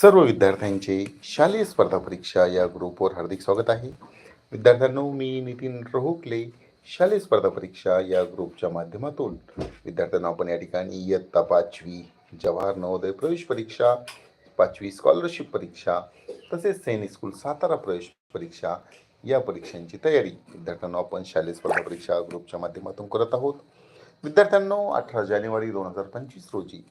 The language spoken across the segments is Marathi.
सर्व विद्यार्थ्यांचे शालेय स्पर्धा परीक्षा या ग्रुपवर हार्दिक स्वागत आहे. विद्यार्थ्यांनो मी नितीन रोहकले शालेय स्पर्धा परीक्षा या ग्रुपच्या माध्यमातून विद्यार्थ्यांना आपण या ठिकाणी इयत्ता पाचवी जवाहर नवोदय प्रवेश परीक्षा पाचवी स्कॉलरशिप परीक्षा तसेच सैनिक स्कूल सातारा प्रवेश परीक्षा या परीक्षांची तयारी विद्यार्थ्यांना आपण शालेय स्पर्धा परीक्षा ग्रुपच्या माध्यमातून करत आहोत. विद्यार्थ्यांनो अठरा जानेवारी दोन हजार पंचवीस रोजी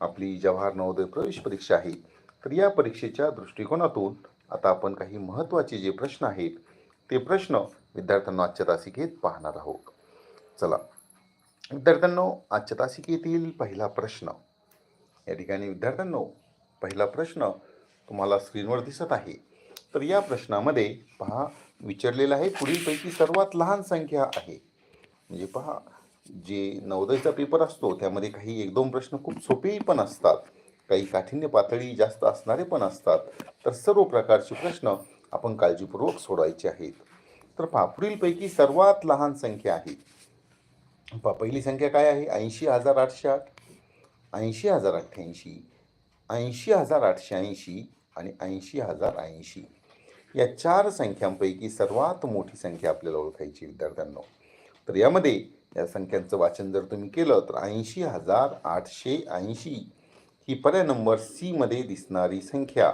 आपली जवाहर नवोदय प्रवेश परीक्षा आहे. तर या परीक्षेच्या दृष्टिकोनातून आता आपण काही महत्त्वाचे जे प्रश्न आहेत ते प्रश्न विद्यार्थ्यांना आजच्या तासिकेत पाहणार आहोत. चला. विद्यार्थ्यांनो आजच्या तासिकेतील पहिला प्रश्न. या ठिकाणी विद्यार्थ्यांनो पहिला प्रश्न तुम्हाला स्क्रीनवर दिसत आहे. तर या प्रश्नामध्ये पहा विचारलेला आहे पुढीलपैकी सर्वात लहान संख्या आहे. म्हणजे पहा जे नवोदयचा पेपर असतो त्यामध्ये काही एक दोन प्रश्न खूप सोपेही पण असतात. काही काठिण्य पातळी जास्त असणारे पण असतात. तर सर्व प्रकारचे प्रश्न आपण काळजीपूर्वक सोडवायचे आहेत. तर पहा पुढीलपैकी सर्वात लहान संख्या आहे. पहा पहिली संख्या काय आहे? ऐंशी हजार आठशे आठ. ऐंशी हजार अठ्ठ्याऐंशी ऐंशी. हजार आठशे ऐंशी आणि ऐंशी हजार ऐंशी. या चार संख्यांपैकी सर्वात मोठी संख्या आपल्याला ओळखायची विद्यार्थ्यांनो. तर यामध्ये या संख्यांचं वाचन जर तुम्ही केलं तर ऐंशी हजार आठशे ऐंशी. ही पर्याय नंबर सीमध्ये दिसणारी संख्या.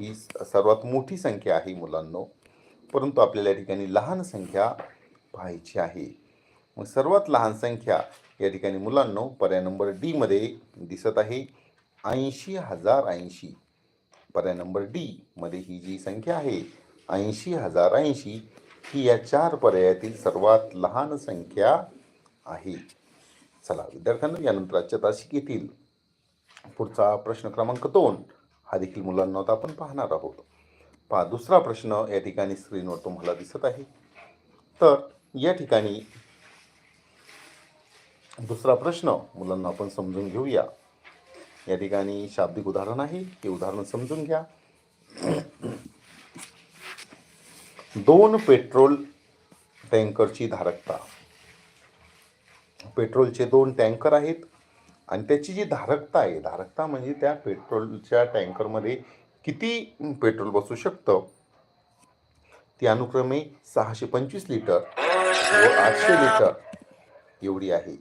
ही सर्वात मोठी संख्या आहे मुलांनो. परंतु आपल्याला या ठिकाणी लहान संख्या पाहायची आहे. मग सर्वात लहान संख्या या ठिकाणी मुलांनो पर्याय नंबर डीमध्ये दिसत आहे. ऐंशी हजार ऐंशी. पर्याय नंबर डी मध्ये ही जी संख्या आहे ऐंशी हजार ऐंशी ही या चार पर्यायातील सर्वात लहान संख्या आहे. चला विद्यार्थ्यांना यानंतर आजच्या तासिकेतील पुढचा प्रश्न क्रमांक दोन. हा देखील मुलांना आता आपण पाहणार आहोत. पहा दुसरा प्रश्न या ठिकाणी स्क्रीनवर तुम्हाला दिसत आहे. तर या ठिकाणी दुसरा प्रश्न मुलांना आपण समजून घेऊया. या ठिकाणी शाब्दिक उदाहरण आहे. ते उदाहरण समजून घ्या. दोन पेट्रोल टँकरची धारकता. पेट्रोलचे दोन टँकर आहेत. आणि त्याची जी धारकता आहे धारकता म्हणजे त्या पेट्रोलच्या टँकरमध्ये किती पेट्रोल बसू शकतं? ती अनुक्रमे सहाशे पंचवीस लिटर व आठशे लिटर एवढी आहे.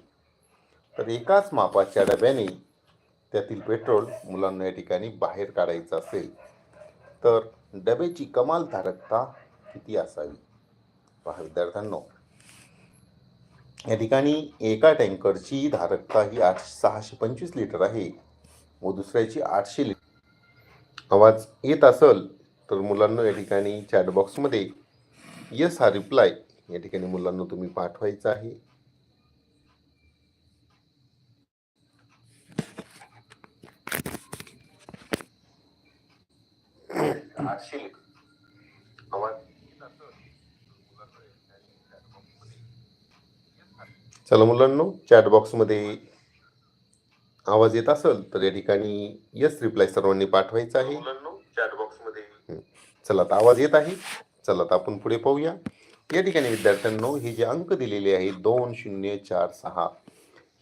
तर एकाच मापाच्या डब्याने त्यातील पेट्रोल मुलांना या ठिकाणी बाहेर काढायचं असेल तर डब्याची कमाल धारकता किती असावी? पहा विद्यार्थ्यांनो या ठिकाणी एका टँकरची धारकता ही आठ सहाशे पंचवीस लिटर आहे. व दुसऱ्याची आठशे लिटर. आवाज येत असेल तर मुलांना या ठिकाणी चॅटबॉक्समध्ये यस हा रिप्लाय या ठिकाणी मुलांना तुम्ही पाठवायचा आहे. आठशे लिटर आवाज येत असेल तर मुलांना या ठिकाणी chatbox मध्ये चला मुलांनो चॅट बॉक्समध्ये आवाज येत असेल तर या ठिकाणी यस रिप्लाय सर्वांनी पाठवायचा आहे. चॅट बॉक्समध्ये चला आता आवाज येत आहे. चला आता आपण पुढे पाहूया. या ठिकाणी विद्यार्थ्यांनो हे जे अंक दिलेले आहेत दोन शून्य चार सहा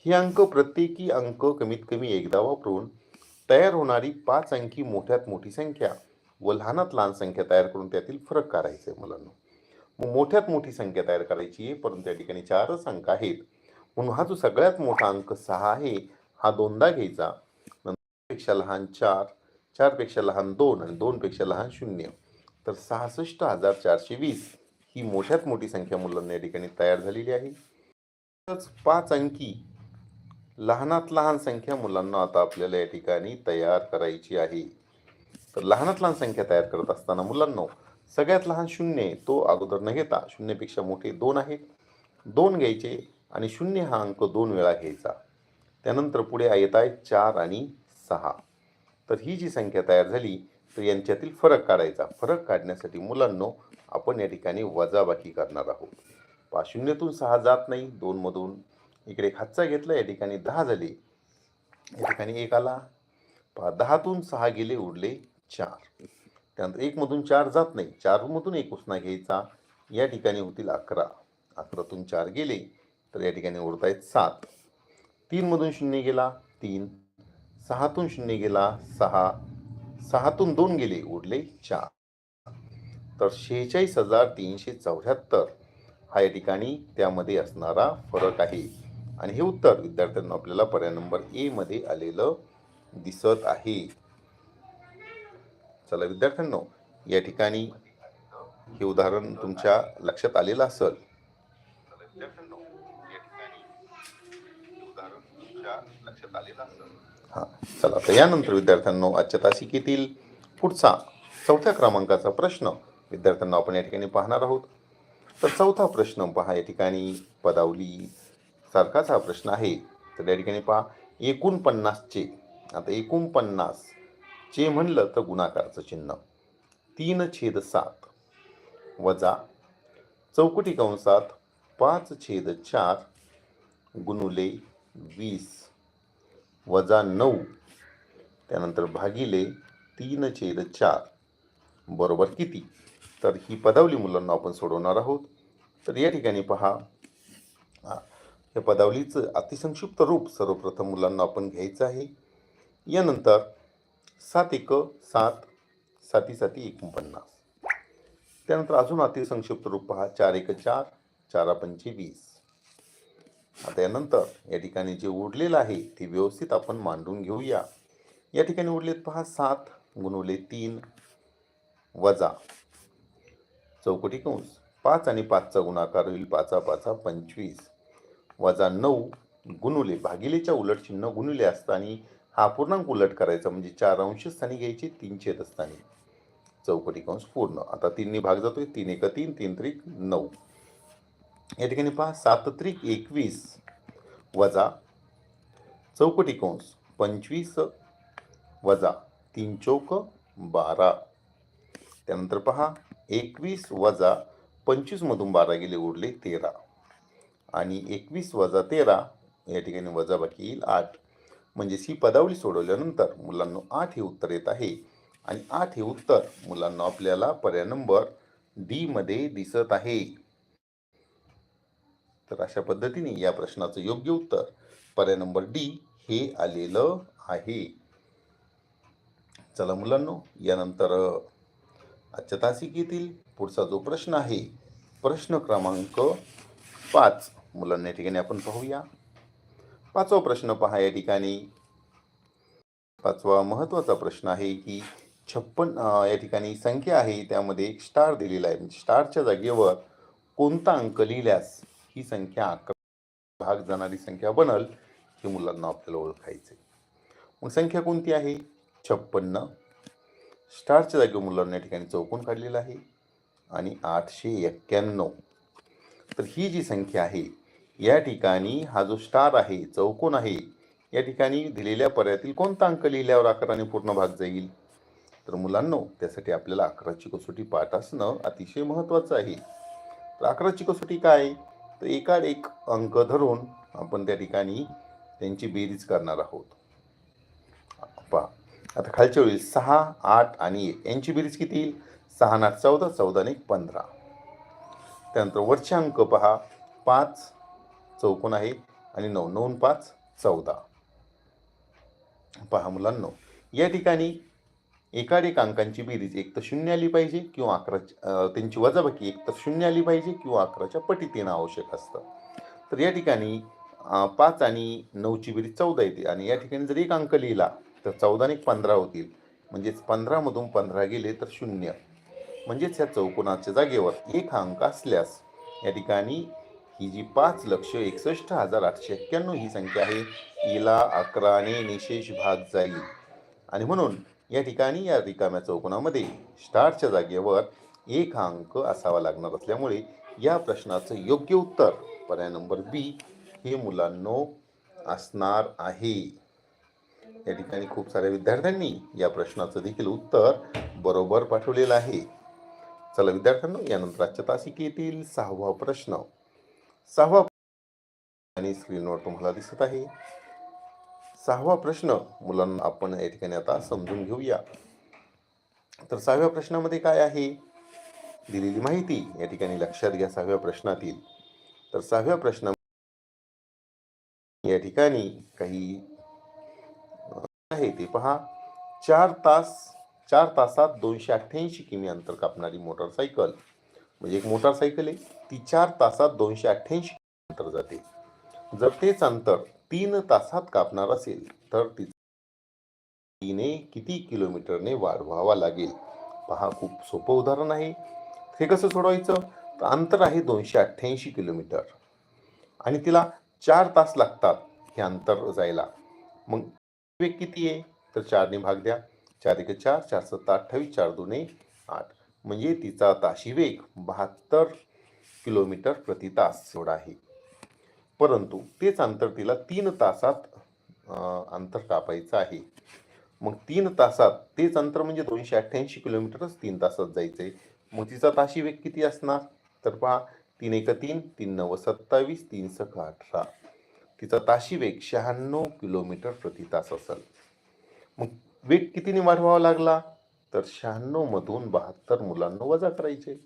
हे अंक प्रत्येकी अंक कमीत कमी एकदा वापरून तयार होणारी पाच अंकी मोठ्यात मोठी संख्या व लहानात लहान संख्या तयार करून त्यातील फरक काढायचा आहे मुलांना. मोठ्यात मोठी संख्या तयार करायची आहे परंतु त्या ठिकाणी चारच अंक आहेत. म्हणून हा जो सगळ्यात मोठा अंक सहा आहे हा दोनदा घ्यायचा. नंतर पेक्षा लहान चार चारपेक्षा लहान दोन आणि दोनपेक्षा लहान शून्य. तर सहासष्ट हजार चारशे वीस ही मोठ्यात मोठी संख्या मुलांना या ठिकाणी तयार झालेली आहे. तसंच पाच अंकी लहानात लहान संख्या मुलांना आता आपल्याला या ठिकाणी तयार करायची आहे. तर लहानात लहान संख्या तयार करत असताना मुलांना सगळ्यात लहान शून्य तो अगोदर न घेता शून्यपेक्षा मोठे दोन आहेत दोन घ्यायचे आणि शून्य हा अंक दोन वेळा घ्यायचा. त्यानंतर पुढे येत आहे चार आणि सहा. तर ही जी संख्या तयार झाली तर यांच्यातील फरक काढायचा. फरक काढण्यासाठी मुलांनो आपण या ठिकाणी वजाबाकी करणार आहोत. पहा शून्यातून सहा जात नाही दोनमधून इकडे एक हातचा घेतला या ठिकाणी दहा झाले. या ठिकाणी एक आला. पहा दहातून सहा गेले उरले चार. त्यानंतर एकमधून चार जात नाही. चारमधून एक उसना घ्यायचा. या ठिकाणी होतील अकरा. अकरातून चार गेले तर या ठिकाणी उरत आहेत सात. तीनमधून शून्य गेला तीन. सहातून शून्य गेला सहा. सहातून दोन गेले उरले चार. तर शेहेचाळीस हजार तीनशे चौऱ्याहत्तर. हा या ठिकाणी त्यामध्ये असणारा फरक आहे. आणि हे उत्तर विद्यार्थ्यांना आपल्याला पर्याय नंबर एमध्ये आलेलं दिसत आहे. चला विद्यार्थ्यांनो या ठिकाणी हे उदाहरण तुमच्या लक्षात आलेलं असेल. हा चला तर यानंतर विद्यार्थ्यांनो आजच्या तासिकेतील पुढचा चौथ्या क्रमांकाचा प्रश्न विद्यार्थ्यांना आपण या ठिकाणी पाहणार आहोत. तर चौथा प्रश्न पहा या ठिकाणी पदावली सारखाच हा प्रश्न आहे. तर या ठिकाणी पहा एकोणपन्नासचे आता एकोणपन्नास चे म्हणलं तर गुणाकारचं चिन्ह. तीन छेद सात वजा चौकटी कंसात पाच छेद चार गुणुले वीस वजा नऊ त्यानंतर भागिले तीन छेद चार. बरोबर किती? तर ही पदावली मुलांना आपण सोडवणार आहोत. तर या ठिकाणी पहा. या पदावलीचं अतिसंक्षिप्त रूप सर्वप्रथम मुलांना आपण घ्यायचं आहे. यानंतर सात एक सात साती साती एकोणपन्नास. त्यानंतर अजून अतिसंक्षिप्त रूप पहा. चार एक चार चारा पंचे वीस. आता यानंतर या ठिकाणी जे उरलेलं आहे ते व्यवस्थित आपण मांडून घेऊया. या ठिकाणी उरलेत पहा सात गुणवले तीन वजा चौकटी कंस. पाच आणि पाचचा गुणाकार होईल पाचा पाचा पंचवीस. वजा नऊ गुणुले भागिलेच्या उलट चिन्ह गुणुले असताना हा पूर्णांक उलट करायचा म्हणजे चार अंश स्थानी घ्यायचे तीन छेदस्थानी चौकटी कंस पूर्ण. आता तीननी भाग जातोय तीन एक तीन तीन त्रिक नऊ. या ठिकाणी पहा सात त्रिक एकवीस वजा चौकटी कंस पंचवीस वजा तीन चौक बारा. त्यानंतर पहा एकवीस वजा पंचवीसमधून बारा गेले उरले तेरा. आणि एकवीस वजा तेरा या ठिकाणी वजा बाकी येईल आठ. म्हणजेच ही पदावली सोडवल्यानंतर मुलांना आठ हे उत्तर येत आहे. आणि आठ हे उत्तर मुलांना आपल्याला पर्याय नंबर डी मध्ये दिसत आहे. तर अशा पद्धतीने या प्रश्नाचं योग्य उत्तर पर्याय नंबर डी हे आलेलं आहे. चला मुलांनो यानंतर अ, आजच्या तासिकेतील पुढचा जो प्रश्न आहे प्रश्न क्रमांक पाच. मुलांना या ठिकाणी आपण पाहूया. पाचवा प्रश्न पहा या ठिकाणी. पाचवा महत्त्वाचा प्रश्न आहे की छप्पन या ठिकाणी संख्या आहे त्यामध्ये एक स्टार दिलेला आहे. म्हणजे स्टारच्या जागेवर कोणता अंक लिहिल्यास ही संख्या अकरा भाग जाणारी संख्या बनल हे मुलांना आपल्याला ओळखायचे मग संख्या कोणती आहे? छप्पन्न. स्टारच्या जागेवर मुलांना या ठिकाणी चौकून काढलेला आहे आणि आठशे एक्क्याण्णव तर ही जी संख्या आहे या ठिकाणी हा जो स्टार आहे चौकोन आहे या ठिकाणी दिलेल्या पर्यायातील कोणता अंक लिहिल्यावर अकराने पूर्ण भाग जाईल? तर मुलांनो त्यासाठी आपल्याला अकराची कसोटी पाठ असणं अतिशय महत्त्वाचं आहे. तर अकराची कसोटी काय? तर एकाड एक अंक धरून आपण त्या ठिकाणी त्यांची बेरीज करणार आहोत. पहा आता खालच्या वेळी सहा आठ आणि एक यांची बेरीज किती येईल? सहा आठ चौदा चौदा आणि एक पंधरा. त्यानंतर वरचे अंक पहा पाच चौकोन आहे आणि नऊ नऊ पाच चौदा. पहा मुलांनो या ठिकाणी एकाडेक अंकांची बेरीज एक तर शून्य आली पाहिजे किंवा अकरा त्यांची वजाबाकी एक तर शून्य आली पाहिजे किंवा अकराच्या पटीत येणं आवश्यक असतं. तर या ठिकाणी पाच आणि नऊची बेरीज चौदा येते आणि या ठिकाणी जर एक अंक लिहिला तर चौदा आणि एक पंधरा होतील. म्हणजेच पंधरामधून पंधरा गेले तर शून्य. म्हणजेच ह्या चौकोनाच्या जागेवर एक हा अंक असल्यास या ठिकाणी ही जी पाच लक्ष एकसष्ट हजार आठशे एक्क्याण्णव ही संख्या आहे हिला अकराने निशेष भाग जाईल. आणि म्हणून या ठिकाणी या रिकाम्या चौकोनामध्ये स्टारच्या जागेवर एक हा अंक असावा लागणार असल्यामुळे या प्रश्नाचं योग्य उत्तर पर्याय नंबर बी हे मुलांनो असणार आहे. या ठिकाणी खूप साऱ्या विद्यार्थ्यांनी या प्रश्नाचं देखील उत्तर बरोबर पाठवलेलं आहे. चला विद्यार्थ्यांनो यानंतर आजच्या तासिकेतील सहावा प्रश्न. सहावा आणि स्क्रीनवर तुम्हाला दिसत आहे. सहावा प्रश्न मुलांना आपण या ठिकाणी आता समजून घेऊया. तर सहाव्या प्रश्नामध्ये काय आहे? दिलेली माहिती. या ठिकाणी लक्षात घ्या सहाव्या प्रश्नातील. तर सहाव्या प्रश्ना या ठिकाणी काही आहे ते पहा. चार तास चार तासात दोनशे अठ्ठ्याऐंशी किमी अंतर कापणारी मोटरसायकल म्हणजे एक मोटारसायकल आहे. ती चार तासात दोनशे अठ्ठ्याऐंशी अंतर जाते. जर तेच अंतर तीन तासात कापणार असेल तर ती तिने किती किलोमीटरने वाढवावा लागेल? पहा खूप सोपं उदाहरण आहे. हे कसं सोडवायचं? तर अंतर आहे दोनशे अठ्ठ्याऐंशी किलोमीटर. आणि तिला चार तास लागतात हे अंतर जायला. मग वेग किती आहे? तर चारने भाग द्या. चार एक चार चार सत्ता अठ्ठावीस चार दोन आठ. म्हणजे तिचा ताशी वेग बहात्तर किलोमीटर प्रति तास एवढा आहे. परंतु तेच अंतर तिला तीन तासात अंतर कापायचं आहे. मग तीन तासात तेच अंतर म्हणजे दोनशे अठ्ठ्याऐंशी किलोमीटरच तीन तासात जायचं आहे मग तिचा ताशी वेग किती असणार? तर पहा तीन एक तीन तीन नव सत्तावीस तीन सख अठरा. तिचा ताशी वेग शहाण्णव किलोमीटर प्रति तास असेल. मग वेग कितीने वाढवावा लागला? तर शहाण्णवमधून बहात्तर मुलांना वजा करायचे.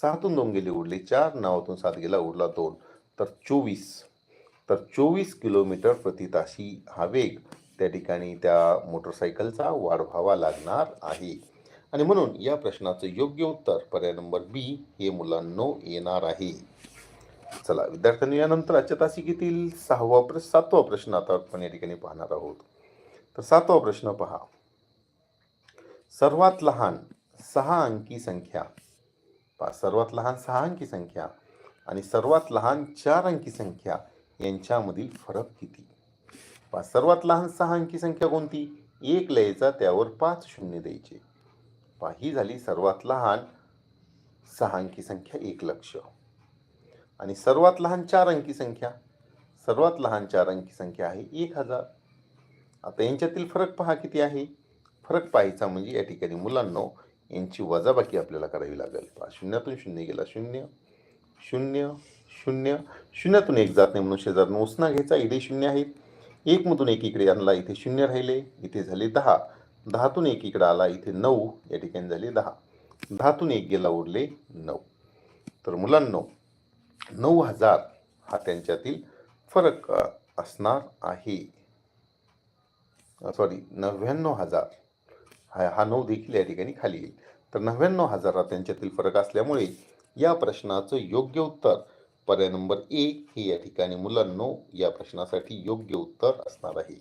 सहातून दोन गेले उरले चार नावातून सात गेला उडला दोन. तर चोवीस. तर चोवीस किलोमीटर प्रति ताशी हा वेग त्या ठिकाणी त्या मोटरसायकलचा वाढवावा लागणार आहे. आणि म्हणून या प्रश्नाचं योग्य उत्तर पर्याय नंबर बी हे मुलांनो येणार आहे. चला विद्यार्थ्यांनी यानंतर आजच्या तासिकेतील सहावा प्रश्न सातवा प्रश्न आता आपण या ठिकाणी पाहणार आहोत. तर सातवा प्रश्न पहा. सर्वात लहान सहा अंकी संख्या पहा सर्वात लहान सहा अंकी संख्या आणि सर्वात लहान चार अंकी संख्या यांच्यामधील फरक किती? पा सर्वात लहान सहा अंकी संख्या कोणती? एक लयचा त्यावर पाच शून्य द्यायचे. पा ही झाली सर्वात लहान सहा अंकी संख्या एक लक्ष. आणि सर्वात लहान चार अंकी संख्या? सर्वात लहान चार अंकी संख्या आहे एक हजार. आता यांच्यातील फरक पहा किती आहे? फरक पाहायचा म्हणजे या ठिकाणी मुलांनो यांची वजाबाकी आपल्याला करावी लागेल. शून्यातून शून्य गेला शून्य शून्य शून्य शून्यातून एक जात नाही म्हणून शेजारनं उसना घ्यायचा इथे शून्य आहेत. एकमधून एक इकडे आणला इथे शून्य राहिले इथे झाले दहा. दहातून एक इकडे आला इथे नऊ या ठिकाणी झाले दहा. दहातून एक गेला उरले नऊ. तर मुलांनो नऊ हजार हा त्यांच्यातील फरक असणार आहे. सॉरी नव्याण्णव हजार हा हा नऊ देखील या ठिकाणी खाली येईल. तर नव्याण्णव हजारात त्यांच्यातील फरक असल्यामुळे या प्रश्नाचं योग्य उत्तर पर्याय नंबर ए हे या ठिकाणी मुलांनो या प्रश्नासाठी योग्य उत्तर असणार आहे.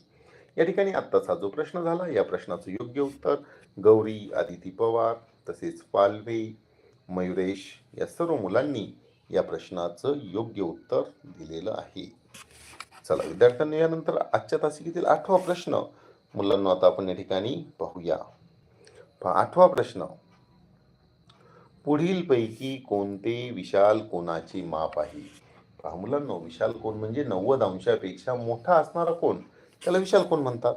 या ठिकाणी आत्ताचा जो प्रश्न झाला या प्रश्नाचं योग्य उत्तर गौरी आदिती पवार तसेच पालवे मयुरेश या सर्व मुलांनी या प्रश्नाचं योग्य उत्तर दिलेलं आहे. चला विद्यार्थ्यांनी यानंतर आजच्या तासिकेतील आठवा प्रश्न मुलांना आता आपण या ठिकाणी पाहूया. आठवा प्रश्न. पुढीलपैकी कोणते विशाल कोणाची माप आहे? पहा मुलांनो विशाल कोण म्हणजे नव्वद अंशापेक्षा मोठा असणारा कोण? त्याला विशाल कोण म्हणतात?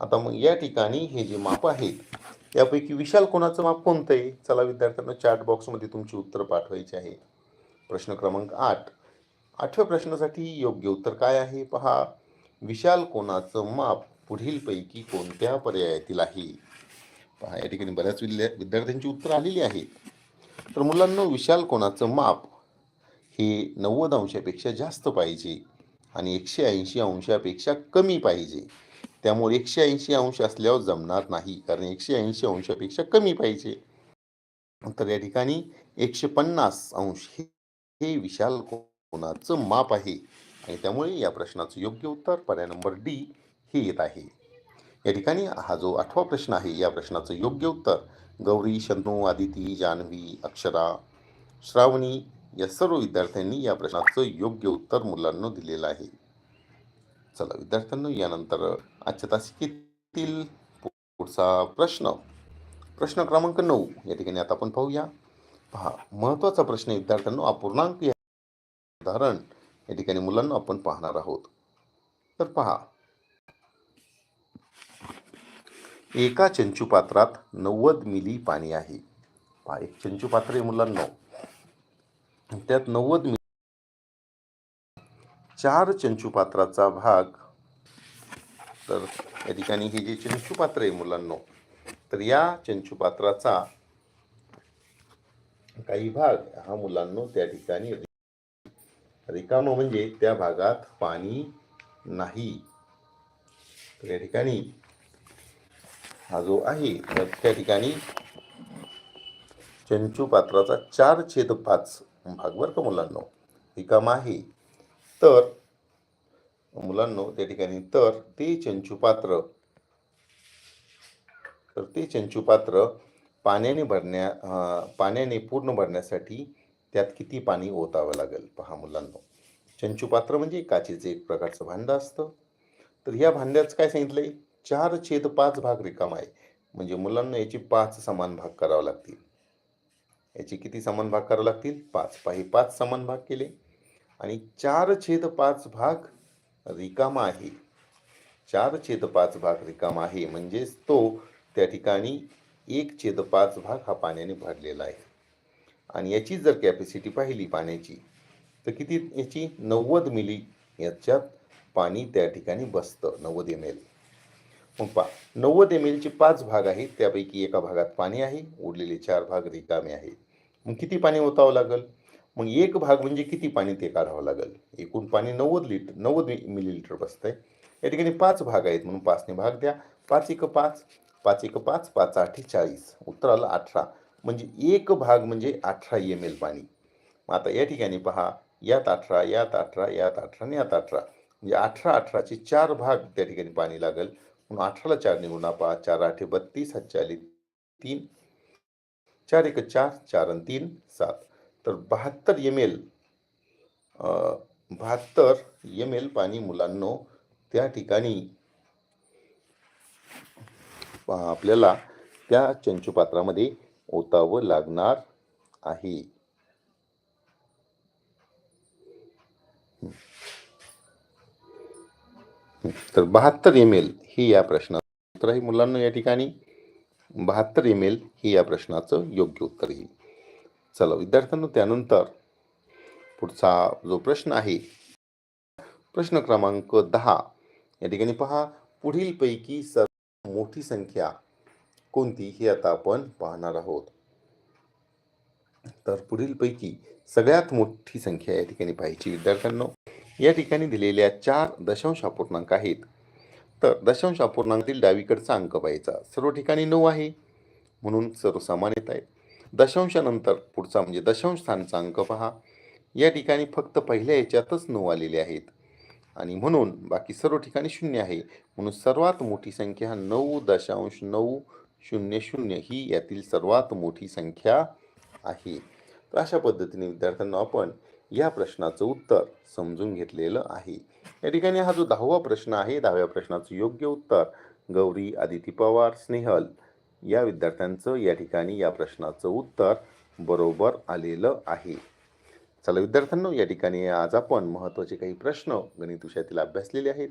आता मग या ठिकाणी हे जे माप आहेत यापैकी विशाल कोणाचं माप कोणतं आहे चला विद्यार्थ्यांना चॅट बॉक्समध्ये तुमची उत्तर पाठवायची आहे. प्रश्न क्रमांक आठ. आठव्या प्रश्नासाठी योग्य उत्तर काय आहे? पहा विशाल कोणाचं माप पुढीलपैकी कोणत्या पर्यायातील आहे? पहा या ठिकाणी बऱ्याच विद्या विद्यार्थ्यांची उत्तर आलेली आहेत. तर मुलांना विशाल कोणाचं माप हे नव्वद अंशापेक्षा जास्त पाहिजे आणि एकशे ऐंशी अंशापेक्षा कमी पाहिजे. त्यामुळे एकशे ऐंशी अंश असल्यावर जमणार नाही कारण एकशे ऐंशी अंशापेक्षा कमी पाहिजे. तर या ठिकाणी एकशे पन्नास अंश हे हे विशाल कोणाचं माप आहे? आणि त्यामुळे या प्रश्नाचं योग्य उत्तर पर्याय नंबर डी हे येत आहे. या ठिकाणी हा जो आठवा प्रश्न आहे या प्रश्नाचं योग्य उत्तर गौरी शंतनू आदिती जान्हवी अक्षरा श्रावणी या सर्व विद्यार्थ्यांनी या प्रश्नाचं योग्य उत्तर मुलांना दिलेलं आहे. चला विद्यार्थ्यांनो यानंतर आजच्या तासिकेतील पुढचा प्रश्न. प्रश्न क्रमांक नऊ. या ठिकाणी आता आपण पाहूया. पहा महत्त्वाचा प्रश्न विद्यार्थ्यांनो अपूर्णांक या उदाहरण या ठिकाणी मुलांना आपण पाहणार आहोत. तर पहा एका चंचू पात्रात नव्वद मिली पाणी आहे. पहा एक चंचू पात्र आहे मुलांना. त्यात नव्वद मिली चार चंचू पात्राचा भाग. तर या ठिकाणी हे जे चंचू पात्र आहे मुलांनो तर या चंचू पात्राचा काही भाग हा मुलांनो त्या ठिकाणी रिकाम म्हणजे त्या भागात पाणी नाही. तर या ठिकाणी हा जो आहे त्या ठिकाणी चंचू पात्राचा चार छेद पाच भाग बरं का मुलांनो? रिकामा आहे. तर मुलांनो त्या ठिकाणी तर ते चंचू पात्र तर ते चंचू पात्र पाण्याने भरण्या पाण्याने पूर्ण भरण्यासाठी त्यात किती पाणी ओतावं लागेल? पहा मुलांनो. चंचू पात्र म्हणजे काचेचं एक प्रकारचं भांडं असतं. तर ह्या भांड्याचं काय सांगितलं आहे चार छेद पाच भाग रिकामा आहे. म्हणजे मुलांना याची पाच समान भाग करावे लागतील. याचे किती समान भाग करावे लागतील? पाच. पाही पाच समान भाग केले. आणि चार छेद पाच भाग रिकामा आहे. चार छेद पाच भाग रिकामा आहे. म्हणजेच तो त्या ठिकाणी एक छेद पाच भाग हा पाण्याने भरलेला आहे. आणि याची जर कॅपॅसिटी पाहिली पाण्याची तर किती याची? नव्वद मिली याच्यात पाणी त्या ठिकाणी बसतं. नव्वद एम एल मग पा नव्वद एम एलचे पाच भाग आहेत त्यापैकी एका भागात पाणी आहे उरलेले चार भाग रिकामे आहेत. मग किती पाणी ओतावं लागेल? मग एक भाग म्हणजे किती पाणी ते काढावं लागेल? एकूण पाणी नव्वद लिटर नव्वद मिलीलिटर बसतंय. या ठिकाणी पाच भाग आहेत म्हणून पाचने भाग द्या. पाच एक पाच पाच एक पाच पाच आठ चाळीस. उत्तर आलं अठरा. म्हणजे एक भाग म्हणजे अठरा एम एल पाणी. मग आता या ठिकाणी पहा. यात अठरा यात अठरा यात अठरा आणि यात अठरा. म्हणजे अठरा अठराचे चार भाग त्या ठिकाणी पाणी लागेल. म्हणून अठराला चार निघून पहा चार आठे बत्तीस हातचे तीन चार एक चार चार आणि तीन सात. तर बहात्तर एम एल बहात्तर एम एल पाणी मुलांनो त्या ठिकाणी आपल्याला त्या चंचुपात्रामध्ये ओतावं लागणार आहे. तर बहात्तर एम एल हे या प्रश्नाचं उत्तर आहे. मुलांना या ठिकाणी बहात्तर एम एल हे या प्रश्नाचं योग्य उत्तर येईल चला विद्यार्थ्यांनो त्यानंतर पुढचा जो प्रश्न आहे प्रश्न क्रमांक दहा. या ठिकाणी पहा पुढीलपैकी सर्व मोठी संख्या कोणती हे आता आपण पाहणार आहोत. तर पुढीलपैकी सगळ्यात मोठी संख्या या ठिकाणी पाहायची विद्यार्थ्यांनो. या ठिकाणी दिलेल्या चार दशांश अपूर्णांक आहेत. तर दशांश अपूर्णांकातील डावीकडचा अंक पाहायचा. सर्व ठिकाणी नऊ आहे. म्हणून सर्व आहे. येत आहेत दशांशानंतर पुढचा म्हणजे दशांश स्थानचा अंक पहा. या ठिकाणी फक्त पहिल्या याच्यातच नऊ आलेले आहेत. आणि म्हणून बाकी सर्व ठिकाणी शून्य आहे. म्हणून सर्वात मोठी संख्या नऊ दशांश नऊ शून्य शून्य ही यातील सर्वात मोठी संख्या आहे. तर अशा पद्धतीने विद्यार्थ्यांना आपण या प्रश्नाचं उत्तर समजून घेतलेलं आहे. या ठिकाणी हा जो दहावा प्रश्न आहे दहाव्या प्रश्नाचं योग्य उत्तर गौरी आदिती पवार स्नेहल या विद्यार्थ्यांचं या ठिकाणी या प्रश्नाचं उत्तर बरोबर आलेलं आहे. चला विद्यार्थ्यांनो या ठिकाणी आज आपण महत्त्वाचे काही प्रश्न गणित विषयातील अभ्यासलेले आहेत.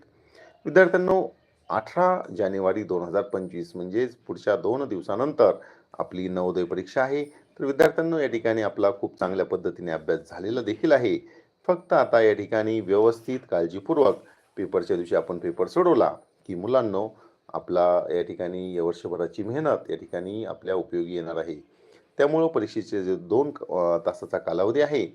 विद्यार्थ्यांनो अठरा जानेवारी दोन हजार पंचवीस म्हणजेच पुढच्या दोन दिवसानंतर आपली नवोदय परीक्षा आहे. तर विद्यार्थ्यांना या ठिकाणी आपला खूप चांगल्या पद्धतीने अभ्यास झालेला देखील आहे. फक्त आता या ठिकाणी व्यवस्थित काळजीपूर्वक पेपरच्या दिवशी आपण पेपर सोडवला की मुलांनो आपला या ठिकाणी या वर्षभराची मेहनत या ठिकाणी आपल्या उपयोगी येणार आहे. त्यामुळं परीक्षेचे जे दोन तासाचा कालावधी आहे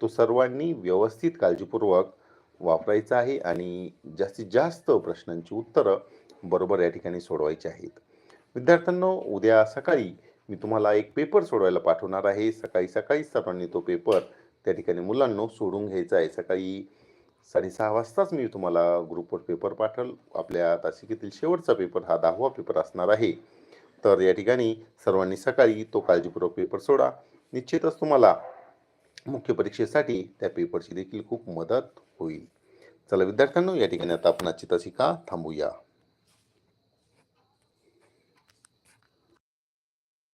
तो सर्वांनी व्यवस्थित काळजीपूर्वक वापरायचा आहे आणि जास्तीत जास्त प्रश्नांची उत्तरं बरोबर या ठिकाणी सोडवायची आहेत. विद्यार्थ्यांनो उद्या सकाळी मी तुम्हाला एक पेपर सोडवायला पाठवणार आहे. सकाळी सकाळी सर्वांनी तो पेपर त्या ठिकाणी मुलांनो सोडून घ्यायचा आहे. सकाळी साडेसहा वाजताच मी तुम्हाला ग्रुपवर पेपर पाठवल. आपल्या तासिकेतील शेवटचा पेपर हा दहावा पेपर असणार आहे. तर या ठिकाणी सर्वांनी सकाळी तो काळजीपूर्वक पेपर सोडा. निश्चितच तुम्हाला मुख्य परीक्षेसाठी त्या पेपरची देखील खूप मदत होईल. चला विद्यार्थ्यांनो या ठिकाणी आता आपण आजची तासिका थांबूया.